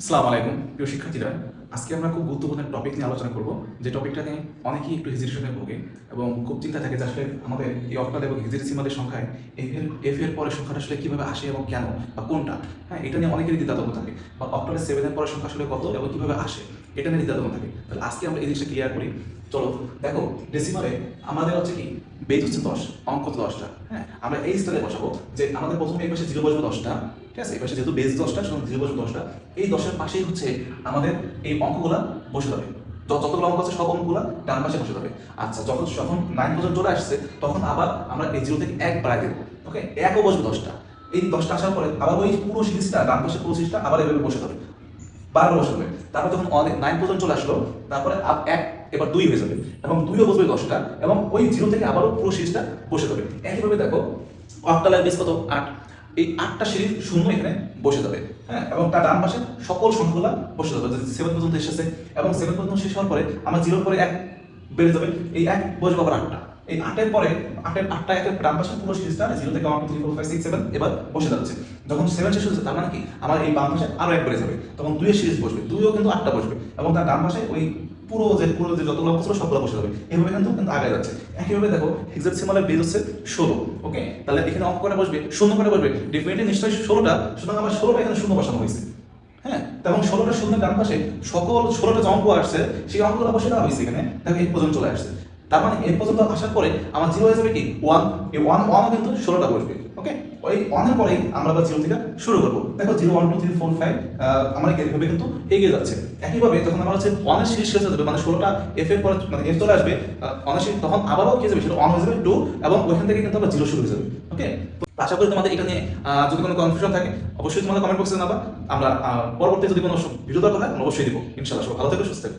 আসসালামু আলাইকুম প্রিয় শিক্ষার্থীরা। আজকে আমরা খুব গুরুত্বপূর্ণ টপিক নিয়ে আলোচনা করব। যে টপিকটা নিয়ে অনেকেই একটু হেজিটেশনে ভোগে এবং খুব চিন্তা থাকে যে আসলে আমাদের এই অক্টাল এবং হেজিটেসিমালের সংখ্যায় এফ এর এফ এর পরের সংখ্যাটা আসলে কীভাবে আসে এবং কেন বা কোনটা? হ্যাঁ এটা নিয়ে অনেকেরই দ্বিধাদ্বন্দ্ব থাকে। বা অক্টালের সেভেনের পরের সংখ্যা আসলে কত এবং কীভাবে আসে? এটা নিয়ে দ্বিধাদ্বন্দ্ব থাকে। তাহলে আজকে আমরা এই জিনিসটা ক্লিয়ার করি। চলো, দেখো ডেসিমালে আমাদের হচ্ছে কি? বেজ হচ্ছে দশ, অঙ্ক দশটা। হ্যাঁ আমরা এই স্টাইলে বসাবো যে আমাদের প্রথমে এই পাশে জিরো বসবে দশটা। ঠিক আছে? এই পাশে যেহেতু বেজ দশটা জিরো বসবে দশটা। এই দশের পাশেই হচ্ছে আমাদের এই অঙ্কগুলা বসে যাবে। যতগুলো অঙ্ক আছে, সব অঙ্কগুলা ডান পাশে বসে যাবে। আচ্ছা যখন যখন নাইন পর্যন্ত চলে আসছে, তখন আবার আমরা এই জিরো থেকে এক বাড়াই দেবো ওকে একও বসবে দশটা। এই দশটা আসার পরে আবার ওই পুরো সিরিজটা, ডান পাশে পুরো সিরিজটা আবার এভাবে বসে যাবে। বারবার বসে যাবে। তারপর যখন অনেক নাইন পর্যন্ত চলে আসলো, তারপরে এক, এবার দুই হয়ে যাবে। এবং দুইও বসবে দশটা, এবং ওই জিরো থেকে আবারও পুরো সিরিজটা বসে যাবে। একইভাবে দেখো অক্টালার বেস কত? আট। এই আটটা সিঁড়ি শূন্য এখানে বসে যাবে। হ্যাঁ এবং তার ডান পাশে সকল সংখ্যাগুলো বসে যাবে। সেভেন পর্যন্ত এসেছে এবং সেভেন পর্যন্ত শেষ হওয়ার পরে আমার জিরোর পরে এক বেড়ে যাবে। এই এক বসবে আবার আটটা। এই আটের পরে, আটের আটটা একের ডান পাশে পুরো সিরিজটা জিরো থেকে one two three four five six seven এবার বসে যাচ্ছে। যখন সেভেন শেষ হচ্ছে, তার মানে কি? আমার এই বাম পাশে আরও এক বেড়ে যাবে। তখন দুইয়ের সিরিজ বসবে, দুইও কিন্তু আটটা বসবে। এবং তার ডান পাশে ওই পুরো যে পুরো যে যতগুলো অঙ্ক ছিল সবগুলো বসে যাবে। এভাবে কিন্তু কিন্তু আগে যাচ্ছে। একইভাবে দেখো হেক্সাডেসিমালের বেজ হচ্ছে ষোলো ওকে তাহলে এখানে অঙ্ক করে বসবে? শূন্য করে বসবে? ডেফিনেটলি নিশ্চয়ই ষোলোটা, সুতরাং আমার ষোলোটা এখানে শূন্য বসানো হয়েছে। হ্যাঁ? এবং ষোলোটা শূন্য ডান পাশে সকল ষোলোটা যে অঙ্ক আসছে, সেই অঙ্কগুলো বসে দেওয়া হয়েছে এখানে। দেখো, এই পর্যন্ত চলে আসছে। তার মানে এর পর্যন্ত আসার পরে আমার জিরো হয়ে যাবে কি? ওয়ান এই ওয়ান ওয়ান কিন্তু ষোলোটা বসবে ওকে ওই ওয়ানের পরেই আমরা আবার জিরো থেকে শুরু করব। দেখো zero one two three four five আমার এইভাবে কিন্তু এগিয়ে যাচ্ছে। একইভাবে যখন আমার হচ্ছে ওয়ানের শেষ শেষ হয়ে যাবে মানে ষোলোটা এফ এর পরে মানে এফ চলে আসবে ওয়ানের শেষ তখন আবারও কি যাবে? সেটা ওয়ান হয়ে যাবে টু এবং ওইখান থেকে কিন্তু আবার জিরো শুরু হয়ে যাবে ওকে আশা করি তোমাদের এটা নিয়ে যদি কোনো কনফিউশন থাকে, অবশ্যই তোমাদের কমেন্ট বক্সে জানাবা। আমরা পরবর্তী যদি কোনো ভিডিও দরকার হয় অবশ্যই দিব। ইনশাআল্লাহ ভালো থেকো, সুস্থ থেকো।